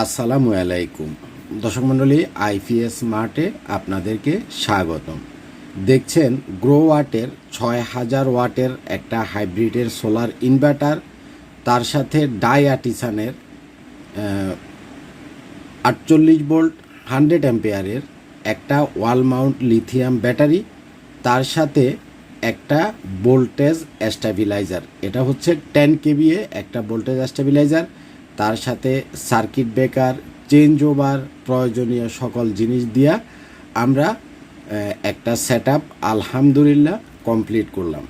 আসসালামু আলাইকুম। দর্শক মণ্ডলী, আইপিএস মার্টে আপনাদেরকে স্বাগতম। দেখছেন গ্রো ওয়াটের ছয় হাজার ওয়াটের একটা হাইব্রিডের সোলার ইনভার্টার, তার সাথে ডাই আর্টিসানের আটচল্লিশ ভোল্ট, হান্ড্রেড অ্যাম্পেয়ারের একটা ওয়াল মাউন্ট লিথিয়াম ব্যাটারি, তার সাথে একটা ভোল্টেজ স্ট্যাবিলাইজার এটা হচ্ছে টেন কেবিএ একটা ভোল্টেজ স্ট্যাবিলাইজার তার সাথে সার্কিট ব্রেকার, চেঞ্জ ওভার, প্রয়োজনীয় সকল জিনিস দিয়া আমরা একটা সেট আলহামদুলিল্লাহ কমপ্লিট করলাম।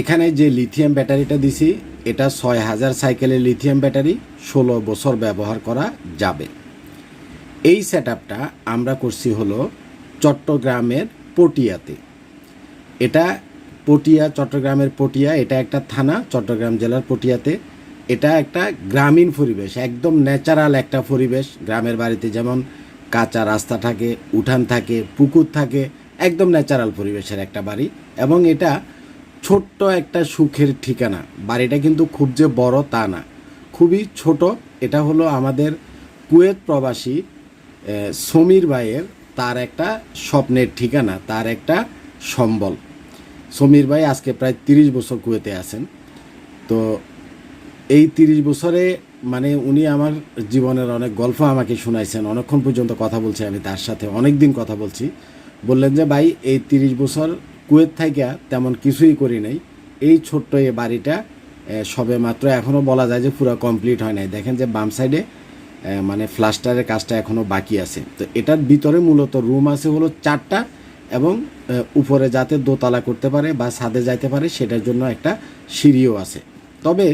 এখানে যে লিথিয়াম ব্যাটারিটা দিছি, এটা ছয় হাজার সাইকেলের লিথিয়াম ব্যাটারি, ষোলো বছর ব্যবহার করা যাবে। এই সেট আমরা করছি হলো চট্টগ্রামের পটিয়াতে। এটা পটিয়া, চট্টগ্রামের পটিয়া, এটা একটা থানা, চট্টগ্রাম জেলার পটিয়াতে। এটা একটা গ্রামীণ পরিবেশ, একদম ন্যাচারাল একটা পরিবেশ। গ্রামের বাড়িতে যেমন কাঁচা রাস্তা থাকে, উঠান থাকে, পুকুর থাকে, একদম ন্যাচারাল পরিবেশের একটা বাড়ি। এবং এটা ছোট্ট একটা সুখের ঠিকানা। বাড়িটা কিন্তু খুব যে বড় তা না। খুবই ছোট। এটা হলো আমাদের কুয়েত প্রবাসী সমীর ভাইয়ের তার একটা স্বপ্নের ঠিকানা, তার একটা সম্বল। সমীর ভাই আজকে প্রায় তিরিশ বছর কুয়েতে আছেন। তো এই তিরিশ বছরে মানে উনি আমার জীবনের অনেক গল্প আমাকে শুনাইছেন। অনেকক্ষণ পর্যন্ত কথা বলছি আমি তার সাথে অনেক দিন কথা বলছি। বললেন যে, ভাই, এই তিরিশ বছর কুয়েত থাইকা তেমন কিছুই করি নাই। এই ছোট্ট এই বাড়িটা সবে মাত্র এখনও বলা যায় যে পুরো কমপ্লিট হয় নাই। দেখেন যে, বাম সাইডে মানে ফ্লাস্টারের কাজটা এখনও বাকি আছে। তো এটার ভিতরে মূলত রুম আছে হলো চারটা এবং উপরে যাতে দোতলা করতে পারে বা ছাদে যাইতে পারে, সেটার জন্য একটা সিঁড়িও আছে। তবে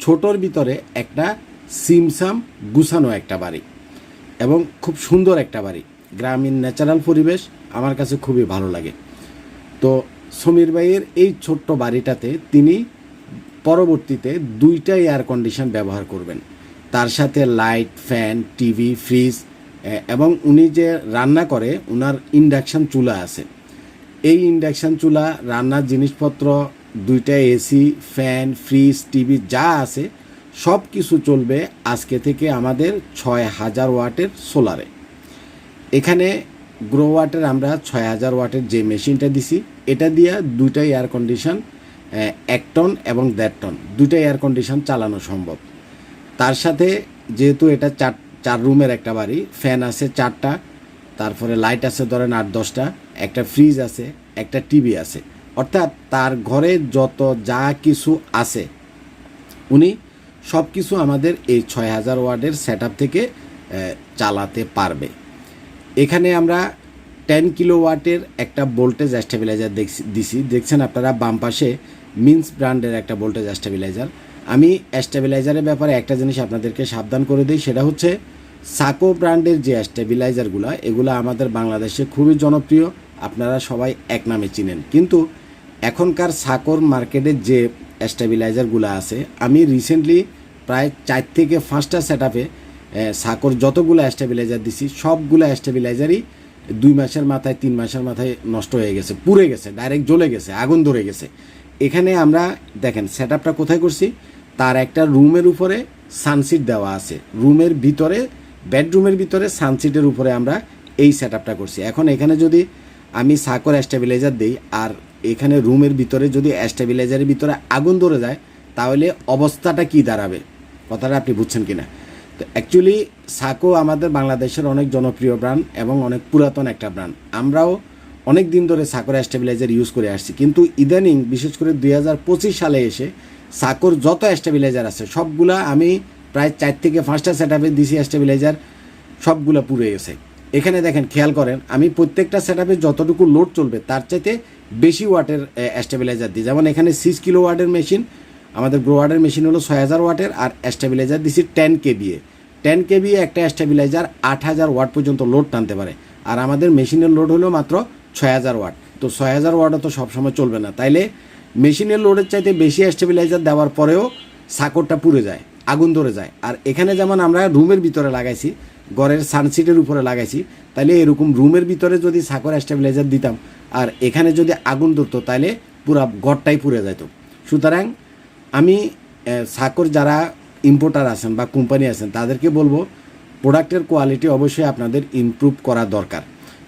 ছোটোর ভিতরে একটা সিমসাম গুছানো একটা বাড়ি এবং খুব সুন্দর একটা বাড়ি। গ্রামীণ ন্যাচারাল পরিবেশ আমার কাছে খুবই ভালো লাগে। তো সমীর ভাইয়ের এই ছোট্ট বাড়িটাতে তিনি পরবর্তীতে দুইটা এয়ার কন্ডিশন ব্যবহার করবেন। তার সাথে লাইট ফ্যান টিভি ফ্রিজ এবং উনি যে রান্না করে ওনার ইন্ডাকশান চুলা আছে। এই ইন্ডাকশন চুলা, রান্নার জিনিসপত্র দুইটা এসি ফ্যান ফ্রিজ টিভি যা আছে সব কিছু চলবে আজকে থেকে আমাদের ছয় হাজার ওয়াটের সোলারে এখানে গ্রো ওয়াটের আমরা ছয় হাজার ওয়াটের যে মেশিনটা দিছি, এটা দিয়ে দুইটা এয়ার কন্ডিশন এক টন এবং দেড় টন দুইটা এয়ার কন্ডিশন চালানো সম্ভব। তার সাথে যেহেতু এটা চার চার রুমের একটা বাড়ি ফ্যান আছে চারটা, তারপরে লাইট আছে ধরেন আট, দশটা, একটা ফ্রিজ আছে, একটা টিভি আছে। অর্থাৎ তার ঘরে যত যা কিছু আছে, উনি সব কিছু আমাদের এই ছয় হাজার ওয়ার্ডের সেট থেকে চালাতে পারবে। এখানে আমরা টেন কিলো ওয়াটের একটা ভোল্টেজ স্টেবিলাইজার দেখছি, দিছি। দেখছেন আপনারা বাম পাশে মিন্স ব্র্যান্ডের একটা ভোল্টেজ স্টেবিলাইজার আমি স্টেবিলাইজারের ব্যাপারে একটা জিনিস আপনাদেরকে সাবধান করে দিই, সেটা হচ্ছে সাকো ব্র্যান্ডের যে স্টেবিলাইজারগুলো এগুলো আমাদের বাংলাদেশে খুবই জনপ্রিয়। আপনারা সবাই এক নামে চিনেন। কিন্তু এখনকার সাকোর মার্কেটের যে স্টেবিলাইজারগুলো আছে, আমি রিসেন্টলি প্রায় চার থেকে পাঁচটা সেট আপে সাকোর যতগুলো স্টেবিলাইজার দিছি, সবগুলো স্টেবিলাইজারই দুই মাসের মাথায়, তিন মাসের মাথায় নষ্ট হয়ে গেছে, পুড়ে গেছে ডাইরেক্ট জ্বলে গেছে, আগুন ধরে গেছে। এখানে আমরা দেখেন সেট আপটা কোথায় করছি? তার একটা রুমের উপরে সানসিট দেওয়া আছে। রুমের ভিতরে বেডরুমের ভিতরে সানসিটের উপরে আমরা এই সেট করছি। এখন এখানে যদি আমি সাকর স্টেবিলাইজার দিই আর এখানে রুমের ভিতরে যদি স্টেবিলাইজারের ভিতরে আগুন ধরে যায়, তাহলে অবস্থাটা কি দাঁড়াবে? কথাটা আপনি বুঝছেন কিনা? তো অ্যাকচুয়ালি সাকো আমাদের বাংলাদেশের অনেক জনপ্রিয় ব্র্যান্ড এবং অনেক পুরাতন একটা ব্র্যান্ড আমরাও অনেক দিন ধরে সাকর স্টেবিলাইজার ইউজ করে আসছি। কিন্তু ইদানিং, বিশেষ করে দুই হাজার পঁচিশ সালে এসে সাকোর যত স্টেবিলাইজার আছে, সবগুলা আমি প্রায় চার থেকে পাঁচটা সেট আপে দিছি স্টেবিলাইজার সবগুলো পুড়ে গেছে। এখানে দেখেন, খেয়াল করেন, আমি প্রত্যেকটা সেট যতটুকু লোড চলবে, তার চাইতে বেশি ওয়াটের স্টেবিলাইজার দিই। যেমন এখানে সিক্স কিলো ওয়াটের মেশিন আমাদের গ্রো ওয়াটের মেশিন হলো ছয় হাজার ওয়াটের, আর স্টেবিলাইজার দিছি ten K KVA ten KVA একটা স্টেবিলাইজার আট হাজার ওয়াট পর্যন্ত লোড টানতে পারে, আর আমাদের মেশিনের লোড হলো মাত্র ছয় হাজার ওয়াট। তো ছয় হাজার ওয়াটও তো সবসময় চলবে না। তাইলে মেশিনের লোডের চাইতে বেশি স্টেবিলাইজার দেওয়ার পরেও সাকরটা পুড়ে যায়, আগুন ধরে যায়। আর এখানে যেমন আমরা রুমের ভিতরে লাগাইছি ঘরের সানসিটের উপরে লাগাইছি তাহলে এরকম রুমের ভিতরে যদি সাকর স্টেবিলাইজার দিতাম, আর এখানে যদি আগুন ধরতো তাহলে পুরা ঘরটাই পুড়ে যেত সুতরাং আমি সাকর যারা ইম্পোর্টার আছেন বা কোম্পানি আছেন, তাদেরকে বলব প্রোডাক্টের কোয়ালিটি অবশ্যই আপনাদের ইমপ্রুভ করা দরকার।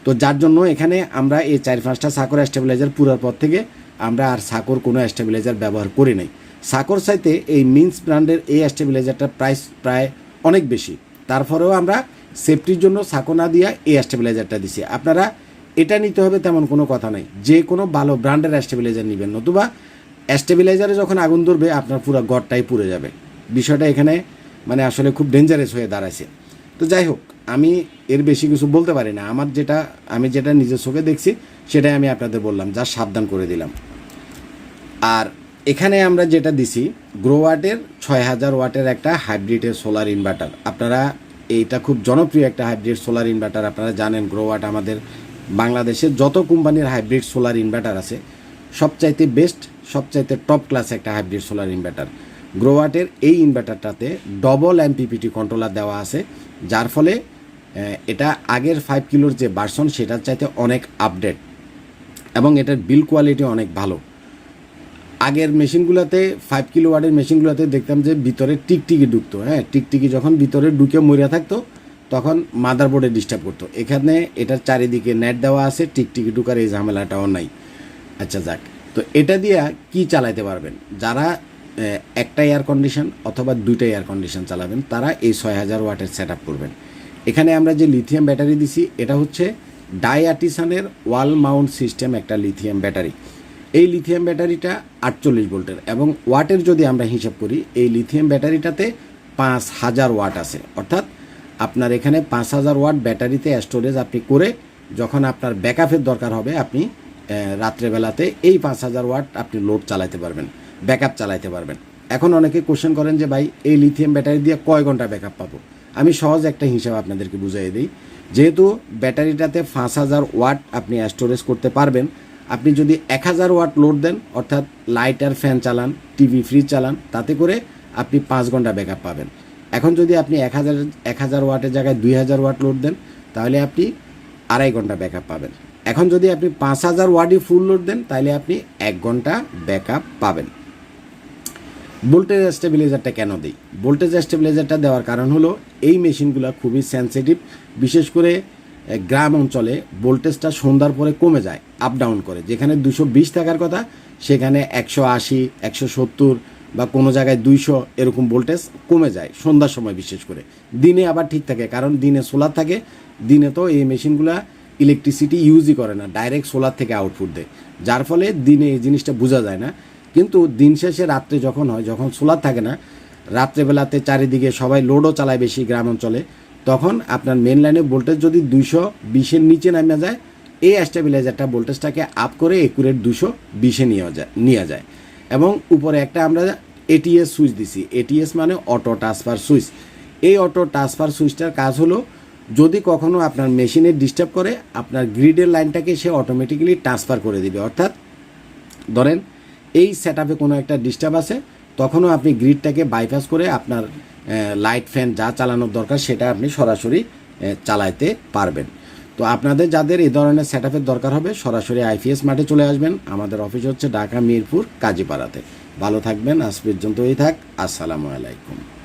তো যার জন্য এখানে আমরা এই চার পাঁচটা সাকর স্টেবিলাইজার পুরার পর থেকে আমরা আর সাকর কোনো স্টেবিলাইজার ব্যবহার করি নাই। সাকর সাইতে এই মিন্স ব্র্যান্ডের এই স্টেবিলাইজারটার প্রাইস প্রায় অনেক বেশি। তারপরেও আমরা সেফটির জন্য সাকো না দিয়া এই স্টেবিলাইজারটা দিছি। আপনারা এটা নিতে হবে তেমন কোনো কথা নাই। যে কোনো ভালো ব্র্যান্ডের স্টেবিলাইজার নেবেন, নতুবা স্টেবিলাইজারে যখন আগুন ধরবে, আপনার পুরো গড়টাই পুড়ে যাবে। বিষয়টা এখানে মানে আসলে খুব ডেঞ্জারাস হয়ে দাঁড়াইছে। তো যাই হোক, আমি এর বেশি কিছু বলতে পারি না। আমার যেটা, আমি যেটা নিজের চোখে দেখছি, সেটাই আমি আপনাদের বললাম, যা সাবধান করে দিলাম। আর এখানে আমরা যেটা দিছি গ্রো ওয়াটের ছয় হাজার ওয়াটের একটা হাইব্রিডের সোলার ইনভার্টার আপনারা এইটা খুব জনপ্রিয় একটা হাইব্রিড সোলার ইনভার্টার আপনারা জানেন গ্রো ওয়াট আমাদের বাংলাদেশের যত কোম্পানির হাইব্রিড সোলার ইনভার্টার আছে, সবচাইতে বেস্ট সবচাইতে টপ ক্লাস একটা হাইব্রিড সোলার ইনভার্টার গ্রোওয়াটের এই ইনভার্টারটাতে ডবল এমপিপিটি কন্ট্রোলার দেওয়া আছে, যার ফলে এটা আগের ফাইভ কিলোর যে ভার্সন সেটার চাইতে অনেক আপডেট এবং এটার বিল কোয়ালিটি অনেক ভালো। আগের মেশিনগুলোতে ফাইভ কিলো ওয়াটের মেশিনগুলোতে দেখতাম যে ভিতরে টিকটিকি ঢুকতো হ্যাঁ? টিকটিকি যখন ভিতরে ঢুকে মরিয়া থাকতো, তখন মাদারবোর্ডে ডিস্টার্ব করতো। এখানে এটার চারিদিকে নেট দেওয়া আছে, টিকটিকি ঢুকার এই ঝামেলাটাও নাই। আচ্ছা যাক। তো এটা দিয়ে কি চালাইতে পারবেন? যারা একটা এয়ার কন্ডিশন অথবা দুইটা এয়ার কন্ডিশন চালাবেন, তারা এই ছয় হাজার ওয়াটের সেট আপ করবেন। এখানে আমরা যে লিথিয়াম ব্যাটারি দিছি, এটা হচ্ছে ডায়াটিসানের ওয়াল মাউন্ট সিস্টেম একটা লিথিয়াম ব্যাটারি এই লিথিয়াম ব্যাটারিটা আটচল্লিশ ভোল্টের এবং ওয়াটের যদি আমরা হিসাব করি, এই লিথিয়াম ব্যাটারিটাতে পাঁচ হাজার ওয়াট আছে। অর্থাৎ আপনার এখানে পাঁচ হাজার ওয়াট ব্যাটারিতে স্টোরেজ আপনি করে যখন আপনার ব্যাকআপের দরকার হবে, আপনি রাত্রেবেলাতে এই পাঁচ হাজার ওয়াট আপনি লোড চালাতে পারবেন ব্যাকআপ চালাতে পারবেন। এখন অনেকে কোশ্চেন করেন যে, ভাই, এই লিথিয়াম ব্যাটারি দিয়ে কয় ঘণ্টা ব্যাকআপ পাবো? আমি সহজ একটা হিসাব আপনাদেরকে বুঝিয়ে দিই। যেহেতু ব্যাটারিটাতে পাঁচ হাজার ওয়াট আপনি স্টোরেজ করতে পারবেন আপনি যদি এক হাজার ওয়াট লোড দেন, অর্থাৎ লাইট আর ফ্যান চালান টিভি ফ্রিজ চালান, তাতে করে আপনি পাঁচ ঘণ্টা ব্যাকআপ পাবেন। এখন যদি আপনি এক হাজার এক হাজার ওয়াটের জায়গায় দুই হাজার ওয়াট লোড দেন, তাহলে আপনি আড়াই ঘণ্টা ব্যাকআপ পাবেন। এখন যদি আপনি পাঁচ হাজার ওয়াটই ফুল লোড দেন, তাহলে আপনি এক ঘণ্টা ব্যাকআপ পাবেন। ভোল্টেজ স্টেবিলাইজারটা কেন দিই? ভোল্টেজ স্টেবিলাইজারটা দেওয়ার কারণ হলো, এই মেশিনগুলো খুবই সেনসিটিভ বিশেষ করে গ্রাম অঞ্চলে ভোল্টেজটা সন্ধ্যার পরে কমে যায় আপ ডাউন করে। যেখানে দুশো বিশ থাকার কথা, সেখানে একশো আশি, একশো সত্তর বা কোনো জায়গায় দুইশো এরকম ভোল্টেজ কমে যায় সন্ধ্যার সময় বিশেষ করে। দিনে আবার ঠিক থাকে, কারণ দিনে সোলার থাকে, দিনে তো এই মেশিনগুলা ইলেকট্রিসিটি ইউজই করে না ডাইরেক্ট সোলার থেকে আউটপুট দেয়। যার ফলে দিনে এই জিনিসটা বোঝা যায় না। কিন্তু দিন শেষে রাত্রে যখন হয়, যখন সোলার থাকে না, রাত্রেবেলাতে চারিদিকে সবাই লোডও চালায় বেশি গ্রাম অঞ্চলে। তখন আপনার মেন লাইনে ভোল্টেজ যদি দুইশো বিশের নিচে নামে যায়, এই স্টেবিলাইজারটা ভোল্টেজটাকে আপ করে একুরেট দুশো বিশে নিয়ে যায় নিয়ে যায়। এবং উপরে একটা আমরা এটিএস সুইচ দিছি। এটিএস মানে অটো ট্রান্সফার সুইচ এই অটো ট্রান্সফার সুইচটার কাজ হলো, যদি কখনো আপনার মেশিনে ডিস্টার্ব করে, আপনার গ্রিডের লাইনটাকে সে অটোমেটিক্যালি ট্রান্সফার করে দিবে। অর্থাৎ, ধরেন, এই সেট আপে কোনো একটা ডিস্টার্ব আছে তখনও আপনি গ্রিডটাকে বাইপাস করে আপনার লাইট ফ্যান যা চালানোর দরকার সেটা আপনি সরাসরি চালাইতে পারবেন। তো আপনাদের যাদের এই ধরনের সেট দরকার হবে, সরাসরি আইপিএস মাঠে চলে আসবেন। আমাদের অফিস হচ্ছে ঢাকা, মিরপুর, কাজীপাড়াতে। ভালো থাকবেন, আজ পর্যন্তই থাক। আসসালামু আলাইকুম।